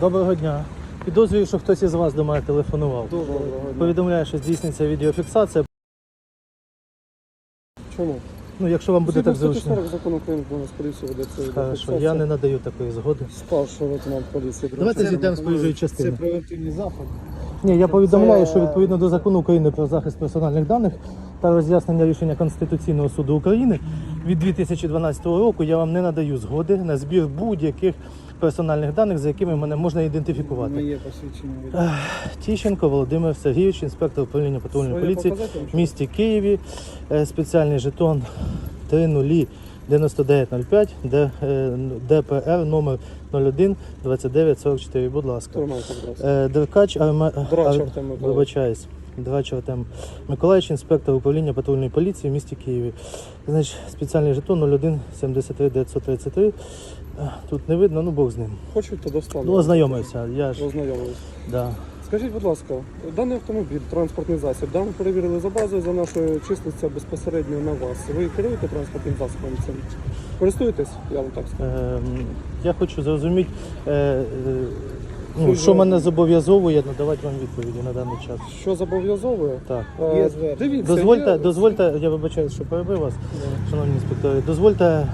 Доброго дня. Підозрюю, що хтось із вас до мене телефонував. Доброго дня. Повідомляю, що здійсниться відеофіксація. Чому? Ну, якщо вам буде так Згідно зручно. 140 закону України про нас поліцію ведеться Хорошо, я не надаю такої згоди. Старший лейтенант поліції. Давайте зійдемо з проїжджої частини. Це превентивний заход. Ні, я повідомляю, що відповідно до закону України про захист персональних даних та роз'яснення рішення Конституційного суду України від 2012 року я вам не надаю згоди на збір будь-яких персональних даних, за якими мене можна ідентифікувати. Моє посвідчення. Тіщенко Володимир Сергійович, інспектор управління патрульної поліції в місті Києві. Е, Спеціальний жетон 309905, Д- е, ДПР номер 01 2944. Будь ласка. Будь ласка. Е, Деркач Арме... Драч Ар- Артем Вибачаюсь. Драч Артем Миколаївич, інспектор управління патрульної поліції в місті Києві. Значить, спеціальний жетон 01 73 933. Е, Тут не видно, ну Бог з ним. Хочу то достану. Ну, ознайомився. Я ж Ознайомились. да. Скажіть, будь ласка, даний автомобіль, транспортний засіб, да, ми перевірили за базою, за нашою числиться безпосередньо на вас. Ви керуєте транспортним засобом цим? Користуєтесь, я вам так скажу. Ем, Я хочу зрозуміти, е, е, ну, Що що мене зобов'язовує надавати вам відповіді на даний час. Що зобов'язовує? Так. Е, Дивіться, Дозвольте, є- дозвольте, я вибачаю, що перебив вас, шановні інспектори. Дозвольте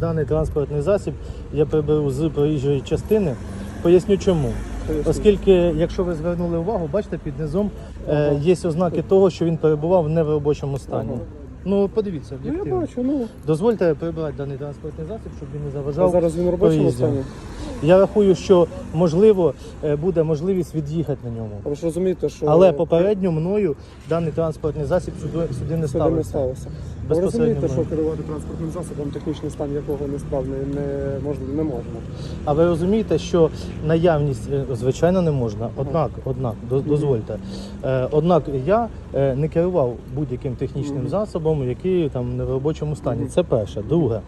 даний транспортний засіб, я приберу з проїжджої частини. Поясню чому. Поясніть. Оскільки, якщо ви звернули увагу, бачите, під низом е, є ознаки того, що він перебував не в робочому стані. Ага. Ну, подивіться, Ну я об'єктивно. бачу, ну Дозвольте прибрати даний транспортний засіб, щоб він не а заважав. зараз він в робочому проїзді. стані. Я рахую, що можливо е, буде можливість від'їхати на ньому. Ви ж розумієте, що Але попередньо мною даний транспортний засіб сюди, сюди не Сюди не ставився. сталося. Ви Безпосередньо розумієте, мною. що керувати транспортним засобом, технічний стан якого несправний не можна, не можна. А ви розумієте, що наявність, е, звичайно, не можна. Однак, однак, до- дозвольте. Е, Однак я е, не керував будь-яким технічним засобом, який там не в робочому стані. Це перше. Друге,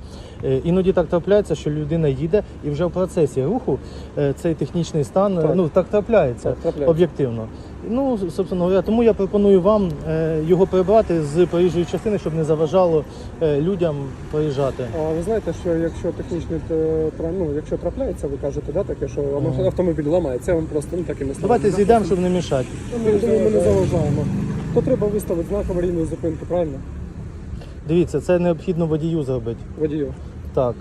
е, іноді так трапляється, що людина їде і вже в процесі руху е, цей технічний стан е, Так. ну так трапляється. Так, трапляється. Об'єктивно. Ну, собственно говоря, тому я пропоную вам е, його прибрати з проїжджої частини, щоб не заважало людям проїжджати. А ви знаєте, що якщо технічний ну, якщо трапляється, ви кажете, да, таке, що автомобіль ламається, вам просто ну, такими словами. Давайте зійдемо, щоб не мішати. Ми, тому ми не заважаємо. То треба виставити знак аварійної зупинки, правильно? Дивіться, це необхідно водію зробити. Водію. Так.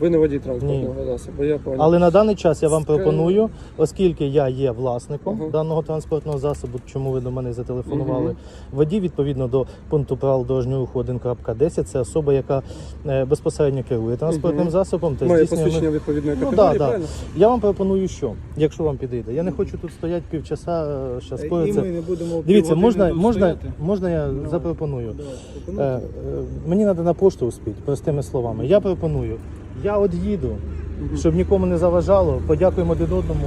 Ви не водій транспортного засобу, я понял. Але на даний час я вам Скажи- пропоную, оскільки я є власником Ага. даного транспортного засобу, чому ви до мене зателефонували, водій відповідно до пункту правил дорожнього руху 1.10, це особа, яка е, безпосередньо керує транспортним Мгм. засобом та Має здійснює посвідчення відповідної Ну, категорії, да, да. правильно? Я вам пропоную, що, якщо вам підійде. Я не хочу тут стояти півчаса, зараз І спориться. не будемо Дивіться, півгодини можна, тут можна, стояти. можна я Давай. запропоную. Давай, Е, пропонуйте. е, мені треба на пошту успіти, простими словами. Я пропоную. Я от їду, щоб нікому не заважало, подякуємо один одному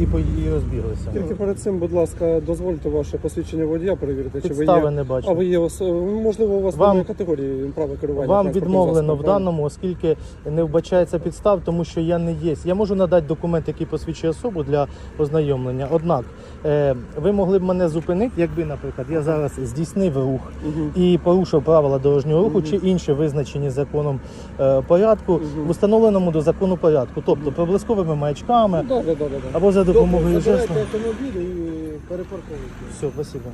і по- розбіглися. Тільки перед цим, будь ласка, дозвольте ваше посвідчення водія перевірити, чи ви Підстави є. не бачу. А ви є ос- можливо, у вас Вам- категорії права керування. Вам транспортним відмовлено засобом, в правильно? даному, оскільки не вбачається підстав, тому що я не є. Я можу надати документ, який посвідчує особу для ознайомлення. Однак е, ви могли б мене зупинити, якби, наприклад, я зараз здійснив рух Мгм. і порушив правила дорожнього руху чи інші визначені законом е, порядку в установленому до закону порядку, тобто проблисковими маячками Да, да, да, да, да. або за допомогою жестом. автомобіль і перепарковуйте. Все, спасибо.